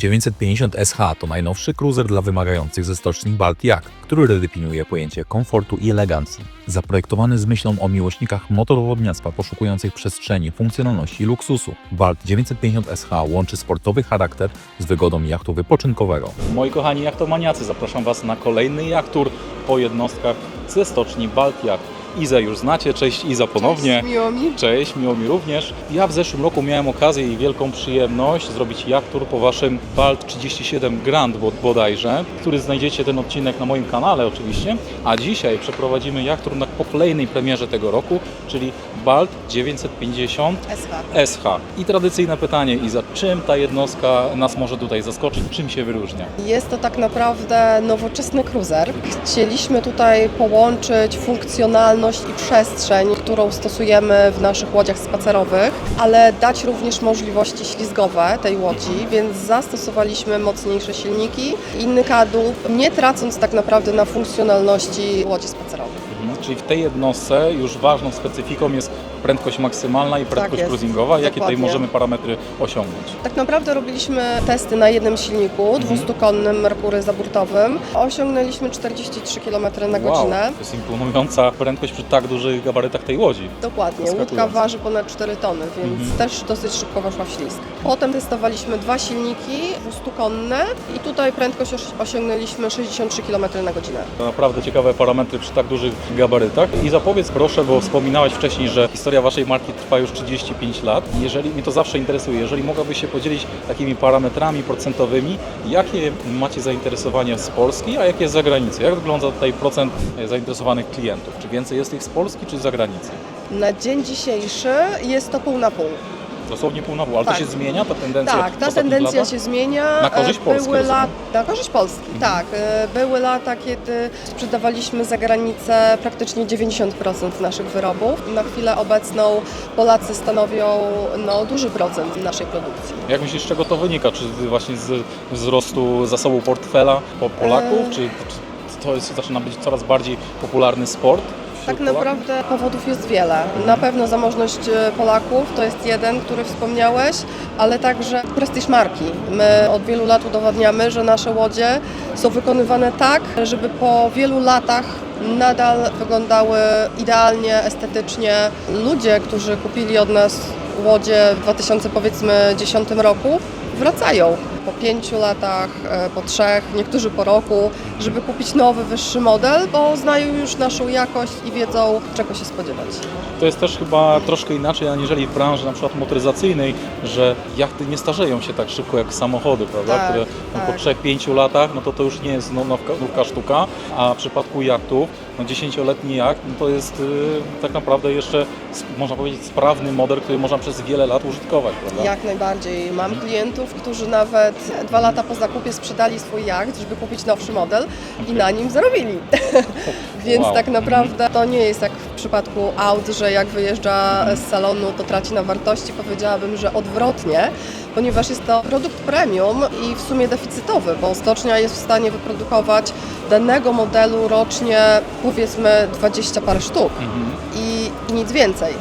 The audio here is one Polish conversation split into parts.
950 SH to najnowszy cruiser dla wymagających ze stoczni Baltiak, który redefiniuje pojęcie komfortu i elegancji. Zaprojektowany z myślą o miłośnikach motorowodniactwa poszukujących przestrzeni, funkcjonalności i luksusu, Balt 950 SH łączy sportowy charakter z wygodą jachtu wypoczynkowego. Moi kochani jachtomaniacy, zapraszam Was na kolejny jachtur po jednostkach ze stoczni Baltiak. Izę już znacie, cześć Iza ponownie. Cześć, miło mi. Cześć, miło mi również. Ja w zeszłym roku miałem okazję i wielką przyjemność zrobić jachtur po waszym Balt 37 Grand bod- bodajże, który znajdziecie ten odcinek na moim kanale oczywiście, a dzisiaj przeprowadzimy jachtur na, po kolejnej premierze tego roku, czyli Balt 950 SH. SH. I tradycyjne pytanie Iza, czym ta jednostka nas może tutaj zaskoczyć, czym się wyróżnia? Jest to tak naprawdę nowoczesny cruiser. Chcieliśmy tutaj połączyć funkcjonalność i przestrzeń, którą stosujemy w naszych łodziach spacerowych, ale dać również możliwości ślizgowe tej łodzi, więc zastosowaliśmy mocniejsze silniki, inny kadłub, nie tracąc tak naprawdę na funkcjonalności łodzi spacerowych. Mhm. Czyli w tej jednostce już ważną specyfiką jest prędkość maksymalna i prędkość jest. cruisingowa. Jakie tutaj Dokładnie. możemy parametry osiągnąć? Tak naprawdę robiliśmy testy na jednym silniku, 200-konnym Merkury zaburtowym. Osiągnęliśmy 43 km na Wow, godzinę. to jest imponująca prędkość przy tak dużych gabarytach tej łodzi. Dokładnie, łódka waży ponad 4 tony, więc Mhm. też dosyć szybko weszła w ślizg. Potem testowaliśmy dwa silniki 200-konne i tutaj prędkość osi- osiągnęliśmy 63 km na godzinę. To naprawdę ciekawe parametry przy tak dużych gabarytach. I zapowiedz proszę, bo wspominałaś wcześniej, że historia Waszej marki trwa już 35 lat. Jeżeli mnie to zawsze interesuje, jeżeli mogłabyś się podzielić takimi parametrami procentowymi, jakie macie zainteresowanie z Polski, a jakie z zagranicy? Jak wygląda tutaj procent zainteresowanych klientów? Czy więcej jest ich z Polski, czy z zagranicy? Na dzień dzisiejszy jest to pół na pół. Dosłownie pół na pół, ale Tak. to się zmienia, ta tendencja Tak, ta tendencja się zmienia. Na korzyść E, Polski, Były lat, na korzyść Polski, tak. E, Były lata, kiedy sprzedawaliśmy za granicę praktycznie 90% naszych wyrobów. Na chwilę obecną Polacy stanowią no, duży procent naszej produkcji. Jak myślisz, z czego to wynika? Czy właśnie z wzrostu zasobu portfela po Polaków? Eee. Czy, czy to jest, zaczyna być coraz bardziej popularny sport? Tak naprawdę powodów jest wiele. Na pewno zamożność e, Polaków to jest jeden, który wspomniałeś, ale także prestiż marki. My od wielu lat udowadniamy, że nasze łodzie są wykonywane tak, żeby po wielu latach nadal wyglądały idealnie, estetycznie. Ludzie, którzy kupili od nas łodzie w 2010 roku, wracają po pięciu latach, e, po trzech, niektórzy po roku, żeby kupić nowy, wyższy model, bo znają już naszą jakość i wiedzą, czego się spodziewać. To jest też chyba troszkę inaczej, aniżeli w branży na przykład motoryzacyjnej, że jachty nie starzeją się tak szybko jak samochody, prawda? Tak, Które no, po tak. 3-5 latach, no to to już nie jest no- nowka, nówka sztuka, a w przypadku jachtów, no 10-letni jacht, no to jest y, tak naprawdę jeszcze, można powiedzieć, sprawny model, który można przez wiele lat użytkować, prawda? Jak najbardziej. Mam klientów, którzy nawet dwa lata po zakupie sprzedali swój jacht, żeby kupić nowszy model i na nim zarobili. Więc Wow. tak naprawdę to nie jest jak przypadku aut, że jak wyjeżdża z salonu, to traci na wartości. Powiedziałabym, że odwrotnie, ponieważ jest to produkt premium i w sumie deficytowy, bo stocznia jest w stanie wyprodukować danego modelu rocznie powiedzmy 20 parę sztuk Mhm. i, i nic więcej.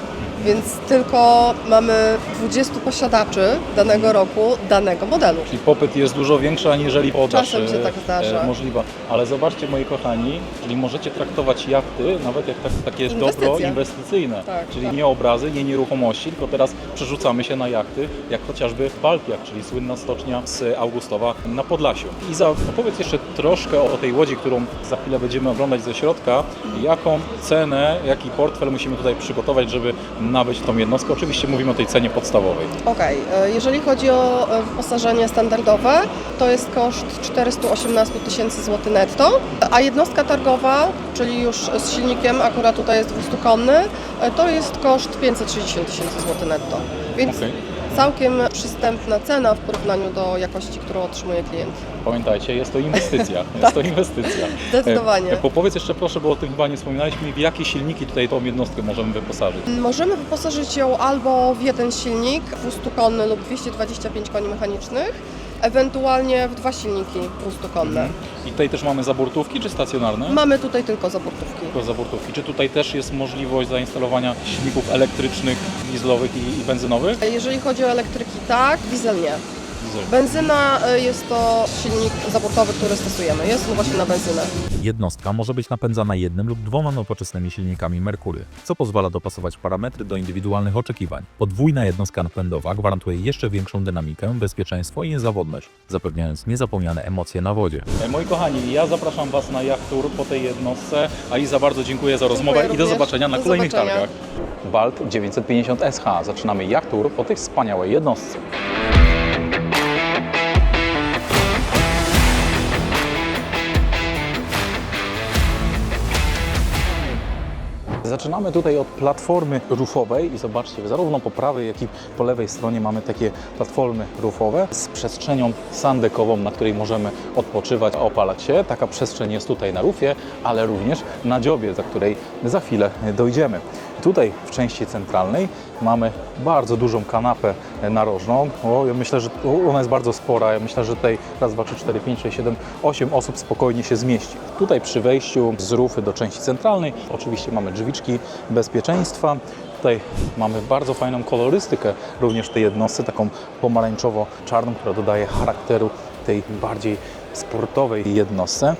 Więc tylko mamy 20 posiadaczy danego roku danego modelu. Czyli popyt jest dużo większy, aniżeli podaż Czasem się e, tak zdarza. e, możliwa. Ale zobaczcie, moi kochani, czyli możecie traktować jachty nawet jak tak, takie Inwestycja. dobro inwestycyjne. Tak, czyli tak. nie obrazy, nie nieruchomości, tylko teraz przerzucamy się na jachty, jak chociażby Baltiak, czyli słynna stocznia z Augustowa na Podlasiu. Iza, opowiedz jeszcze troszkę o tej łodzi, którą za chwilę będziemy oglądać ze środka. Jaką cenę, jaki portfel musimy tutaj przygotować, żeby nabyć tą jednostkę? Oczywiście mówimy o tej cenie podstawowej. Okej, e, jeżeli chodzi o e, wyposażenie standardowe, to jest koszt 418 tysięcy złotych netto, a jednostka targowa, czyli już z silnikiem, akurat tutaj jest 200-konny, e, to jest koszt 560 tysięcy złotych netto. Więc Okej. Całkiem przystępna cena w porównaniu do jakości, którą otrzymuje klient. Pamiętajcie, jest to inwestycja. Jest to inwestycja. Zdecydowanie. E, po- Powiedz jeszcze proszę, bo o tym chyba nie wspominaliśmy, w jakie silniki tutaj tą jednostkę możemy wyposażyć. Możemy wyposażyć ją albo w jeden silnik 200-konny lub 225 koni mechanicznych, ewentualnie w dwa silniki 200-konne. I tutaj też mamy zaburtówki czy stacjonarne? Mamy tutaj tylko zaburtówki. Tylko zaburtówki. Czy tutaj też jest możliwość zainstalowania silników elektrycznych, dieslowych i, i benzynowych? Jeżeli chodzi o elektryki, tak, diesel nie. Diesel. Benzyna y, jest to silnik zawortowy, który stosujemy. Jest on właśnie na benzynę. Jednostka może być napędzana jednym lub dwoma nowoczesnymi silnikami Mercury, co pozwala dopasować parametry do indywidualnych oczekiwań. Podwójna jednostka napędowa gwarantuje jeszcze większą dynamikę, bezpieczeństwo i niezawodność, zapewniając niezapomniane emocje na wodzie. E, Moi kochani, ja zapraszam Was na Yacht Tour po tej jednostce, a Iza bardzo dziękuję za rozmowę i do również. zobaczenia na Do kolejnych zobaczenia. targach. Balt 950 SH. Zaczynamy Yacht Tour po tej wspaniałej jednostce. Zaczynamy tutaj od platformy rufowej i zobaczcie, zarówno po prawej, jak i po lewej stronie mamy takie platformy rufowe z przestrzenią sandekową, na której możemy odpoczywać, opalać się. Taka przestrzeń jest tutaj na rufie, ale również na dziobie, za której za chwilę dojdziemy. Tutaj w części centralnej mamy bardzo dużą kanapę narożną. O, ja myślę, że ona jest bardzo spora. Ja myślę, że tutaj raz, dwa, trzy, cztery, pięć, sześć, siedem, osiem osób spokojnie się zmieści. Tutaj przy wejściu z rufy do części centralnej oczywiście mamy drzwiczki bezpieczeństwa. Tutaj mamy bardzo fajną kolorystykę również tej jednostce, taką pomarańczowo-czarną, która dodaje charakteru tej bardziej sportowej jednostce.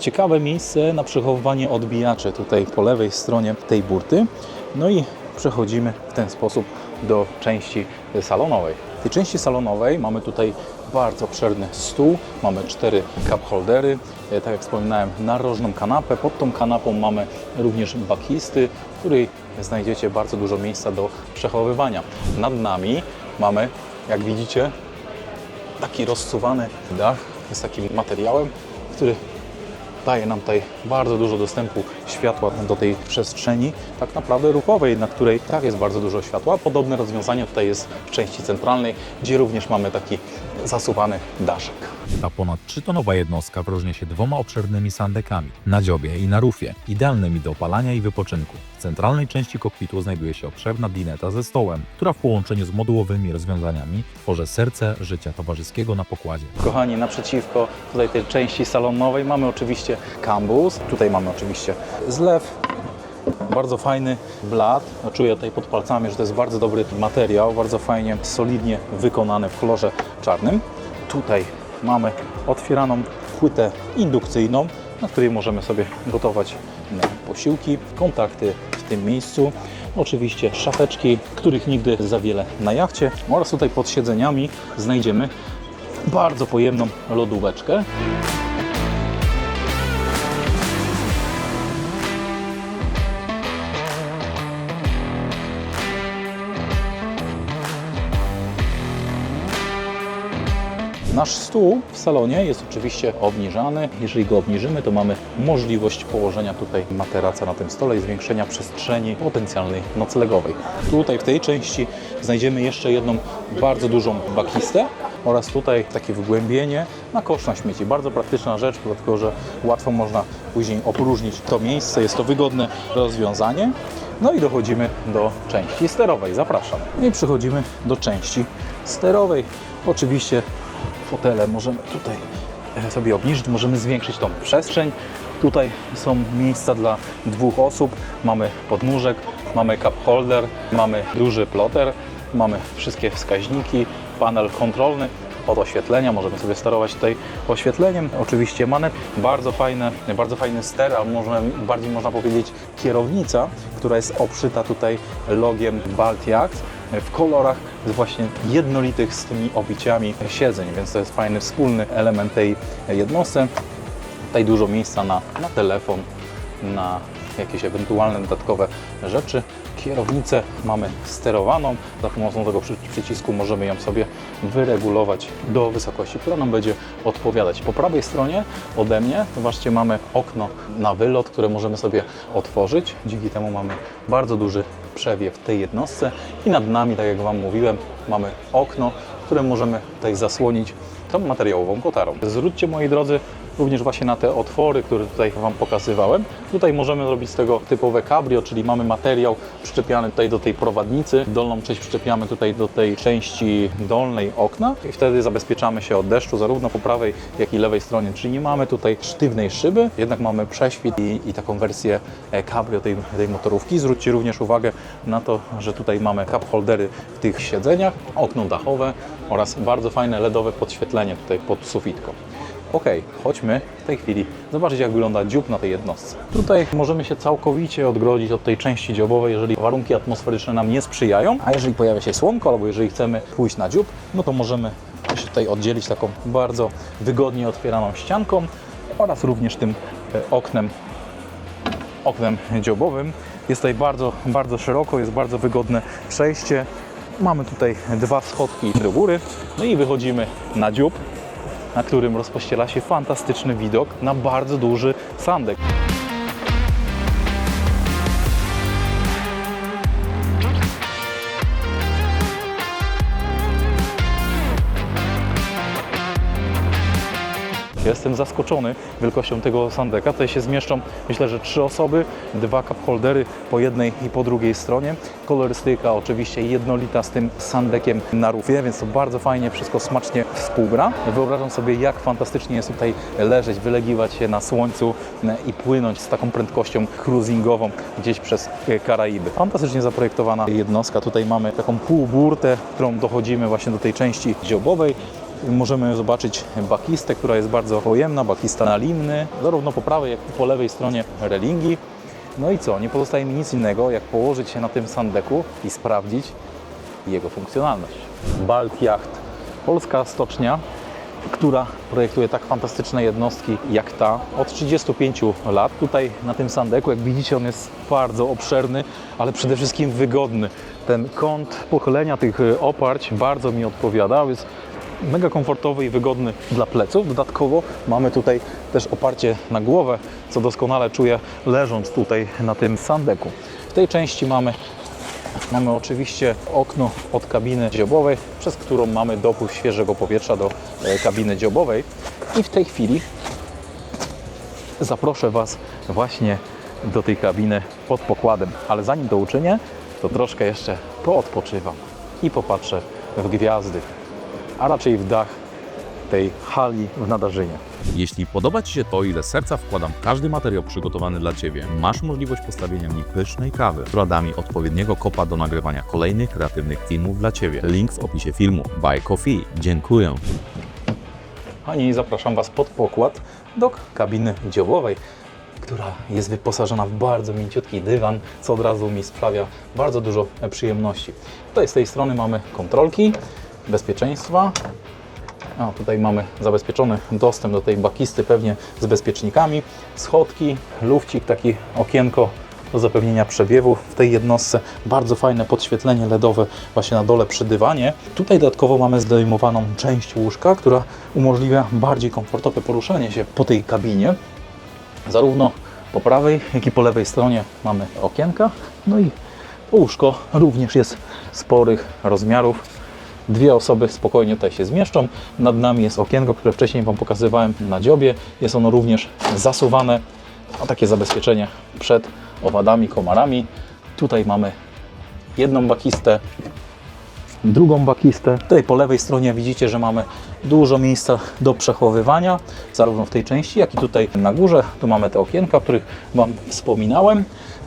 Ciekawe miejsce na przechowywanie odbijaczy tutaj po lewej stronie tej burty. No i przechodzimy w ten sposób do części salonowej. W tej części salonowej mamy tutaj bardzo obszerny stół, mamy cztery cup holdery, e, tak jak wspominałem, narożną kanapę. Pod tą kanapą mamy również bakisty, w której znajdziecie bardzo dużo miejsca do przechowywania. Nad nami mamy, jak widzicie, taki rozsuwany dach jest takim materiałem, który daje nam tutaj bardzo dużo dostępu światła do tej przestrzeni, tak naprawdę ruchowej, na której tak jest bardzo dużo światła. Podobne rozwiązanie tutaj jest w części centralnej, gdzie również mamy taki zasuwany daszek. Ta ponad 3-tonowa jednostka wyróżnia się dwoma obszernymi sandekami na dziobie i na rufie, idealnymi do opalania i wypoczynku. W centralnej części kokpitu znajduje się obszerna dineta ze stołem, która w połączeniu z modułowymi rozwiązaniami tworzy serce życia towarzyskiego na pokładzie. Kochani, naprzeciwko tutaj tej części salonowej mamy oczywiście kambus, tutaj mamy oczywiście zlew, bardzo fajny blat. No, Czuję tutaj pod palcami, że to jest bardzo dobry materiał, bardzo fajnie, solidnie wykonany w kolorze czarnym. Tutaj mamy otwieraną płytę indukcyjną, na której możemy sobie gotować posiłki, kontakty w tym miejscu. Oczywiście szafeczki, których nigdy za wiele na jachcie oraz tutaj pod siedzeniami znajdziemy bardzo pojemną lodóweczkę. Nasz stół w salonie jest oczywiście obniżany. Jeżeli go obniżymy, to mamy możliwość położenia tutaj materaca na tym stole i zwiększenia przestrzeni potencjalnej noclegowej. Tutaj w tej części znajdziemy jeszcze jedną bardzo dużą bakistę oraz tutaj takie wygłębienie na kosz na śmieci. Bardzo praktyczna rzecz, dlatego że łatwo można później opróżnić to miejsce. Jest to wygodne rozwiązanie. No i dochodzimy do części sterowej. Zapraszam. I przechodzimy do części sterowej. Oczywiście fotele możemy tutaj e, sobie obniżyć, możemy zwiększyć tą przestrzeń. Tutaj są miejsca dla dwóch osób, mamy podnóżek, mamy cup holder, mamy duży ploter, mamy wszystkie wskaźniki, panel kontrolny od oświetlenia, możemy sobie sterować tutaj oświetleniem. Oczywiście manet, bardzo fajne, bardzo fajny ster, a może bardziej można powiedzieć kierownica, która jest obszyta tutaj logiem Balt Yacht w kolorach właśnie jednolitych z tymi obiciami siedzeń, więc to jest fajny wspólny element tej jednostce. Tutaj dużo miejsca na, na telefon, na jakieś ewentualne dodatkowe rzeczy. Kierownicę mamy sterowaną. Za pomocą tego przy- przycisku możemy ją sobie wyregulować do wysokości, która nam będzie odpowiadać. Po prawej stronie ode mnie, zobaczcie, mamy okno na wylot, które możemy sobie otworzyć. Dzięki temu mamy bardzo duży przewiew tej jednostce i nad nami, tak jak Wam mówiłem, mamy okno, które możemy tutaj zasłonić tą materiałową kotarą. Zwróćcie, moi drodzy, również właśnie na te otwory, które tutaj Wam pokazywałem. Tutaj możemy zrobić z tego typowe cabrio, czyli mamy materiał przyczepiany tutaj do tej prowadnicy. Dolną część przyczepiamy tutaj do tej części dolnej okna i wtedy zabezpieczamy się od deszczu zarówno po prawej, jak i lewej stronie. Czyli nie mamy tutaj sztywnej szyby, jednak mamy prześwit i, i taką wersję e, cabrio tej, tej motorówki. Zwróćcie również uwagę na to, że tutaj mamy cup holdery w tych siedzeniach, okno dachowe oraz bardzo fajne LEDowe podświetlenie tutaj pod sufitką. Ok, chodźmy w tej chwili zobaczyć, jak wygląda dziób na tej jednostce. Tutaj możemy się całkowicie odgrodzić od tej części dziobowej, jeżeli warunki atmosferyczne nam nie sprzyjają, a jeżeli pojawia się słonko, albo jeżeli chcemy pójść na dziób, no to możemy się tutaj oddzielić taką bardzo wygodnie otwieraną ścianką oraz również tym e, oknem oknem dziobowym. Jest tutaj bardzo, bardzo szeroko, jest bardzo wygodne przejście. Mamy tutaj dwa schodki do góry, no i wychodzimy na dziób, na którym rozpościela się fantastyczny widok na bardzo duży sandek. Jestem zaskoczony wielkością tego sandeka. Tutaj się zmieszczą, myślę, że trzy osoby, dwa cup holdery po jednej i po drugiej stronie. Kolorystyka oczywiście jednolita z tym sandekiem na rufie, więc to bardzo fajnie wszystko smacznie współgra. Wyobrażam sobie, jak fantastycznie jest tutaj leżeć, wylegiwać się na słońcu e, i płynąć z taką prędkością cruisingową gdzieś przez e, Karaiby. Fantastycznie zaprojektowana jednostka. Tutaj mamy taką półburtę, którą dochodzimy właśnie do tej części dziobowej. Możemy zobaczyć bakistę, która jest bardzo pojemna, bakista na limny, zarówno po prawej, jak i po lewej stronie relingi. No i co, nie pozostaje mi nic innego, jak położyć się na tym sandeku i sprawdzić jego funkcjonalność. Balt Yacht, polska stocznia, która projektuje tak fantastyczne jednostki jak ta od 35 lat. Tutaj na tym sandeku, jak widzicie, on jest bardzo obszerny, ale przede wszystkim wygodny. Ten kąt pochylenia tych oparć bardzo mi odpowiada, jest mega komfortowy i wygodny dla pleców. Dodatkowo mamy tutaj też oparcie na głowę, co doskonale czuję leżąc tutaj na tym sandeku. W tej części mamy Mamy oczywiście okno od kabiny dziobowej, przez którą mamy dopływ świeżego powietrza do e, kabiny dziobowej. I w tej chwili zaproszę Was właśnie do tej kabiny pod pokładem. Ale zanim to uczynię, to troszkę jeszcze poodpoczywam i popatrzę w gwiazdy, a raczej w dach tej hali w Nadarzynie. Jeśli podoba Ci się to, ile serca wkładam w każdy materiał przygotowany dla Ciebie, masz możliwość postawienia mi pysznej kawy, która da mi odpowiedniego kopa do nagrywania kolejnych kreatywnych filmów dla Ciebie. Link w opisie filmu. Buy Coffee. Dziękuję. Pani, zapraszam Was pod pokład do kabiny dziobowej, która jest wyposażona w bardzo mięciutki dywan, co od razu mi sprawia bardzo dużo przyjemności. Tutaj z tej strony mamy kontrolki bezpieczeństwa. A, tutaj mamy zabezpieczony dostęp do tej bakisty, pewnie z bezpiecznikami. Schodki, lufcik, taki okienko do zapewnienia przebiewu w tej jednostce. Bardzo fajne podświetlenie LEDowe właśnie na dole przy dywanie. Tutaj dodatkowo mamy zdejmowaną część łóżka, która umożliwia bardziej komfortowe poruszanie się po tej kabinie. Zarówno po prawej, jak i po lewej stronie mamy okienka. No i łóżko również jest sporych rozmiarów. Dwie osoby spokojnie tutaj się zmieszczą. Nad nami jest okienko, które wcześniej Wam pokazywałem na dziobie. Jest ono również zasuwane. A takie zabezpieczenie przed owadami, komarami. Tutaj mamy jedną bakistę, drugą bakistę. Tutaj po lewej stronie widzicie, że mamy dużo miejsca do przechowywania, zarówno w tej części, jak i tutaj na górze. Tu mamy te okienka, o których Wam wspominałem.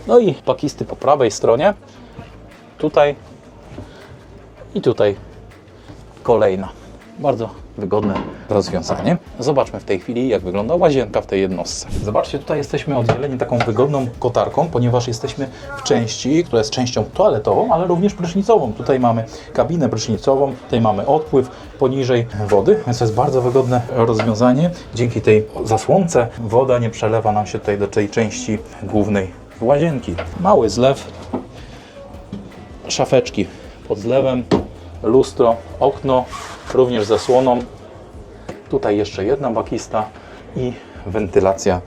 No i bakisty po prawej stronie. Tutaj i tutaj kolejna. Bardzo wygodne rozwiązanie. Zobaczmy w tej chwili, jak wygląda łazienka w tej jednostce. Zobaczcie, tutaj jesteśmy oddzieleni taką wygodną kotarką, ponieważ jesteśmy w części, która jest częścią toaletową, ale również prysznicową. Tutaj mamy kabinę prysznicową, tutaj mamy odpływ poniżej wody, więc to jest bardzo wygodne rozwiązanie. Dzięki tej zasłonce woda nie przelewa nam się tutaj do tej części głównej łazienki. Mały zlew, szafeczki pod zlewem, lustro, okno, również zasłoną. Tutaj jeszcze jedna bakista i wentylacja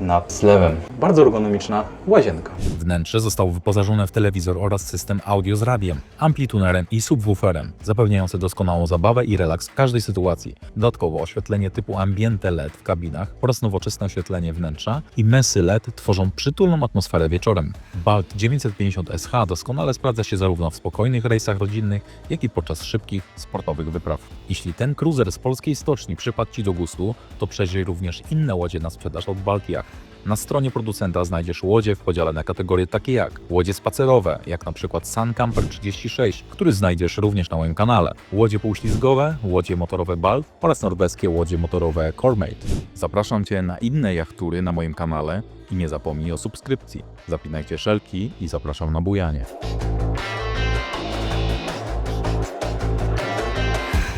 nad zlewem. Bardzo ergonomiczna łazienka. Wnętrze zostało wyposażone w telewizor oraz system audio z radiem, amplitunerem i subwooferem, zapewniający doskonałą zabawę i relaks w każdej sytuacji. Dodatkowo oświetlenie typu ambiente LED w kabinach oraz nowoczesne oświetlenie wnętrza i mesy LED tworzą przytulną atmosferę wieczorem. Balt 950 SH doskonale sprawdza się zarówno w spokojnych rejsach rodzinnych, jak i podczas szybkich, sportowych wypraw. Jeśli ten cruiser z polskiej stoczni przypadł Ci do gustu, to przejrzyj również inne łodzie na sprzedaż od Baltiach. Na stronie producenta znajdziesz łodzie w podziale na kategorie takie jak łodzie spacerowe, jak na przykład Sun Camper 36, który znajdziesz również na moim kanale, łodzie półślizgowe, łodzie motorowe Balt oraz norweskie łodzie motorowe Cormate. Zapraszam Cię na inne jachtury na moim kanale i nie zapomnij o subskrypcji. Zapinajcie szelki i zapraszam na bujanie.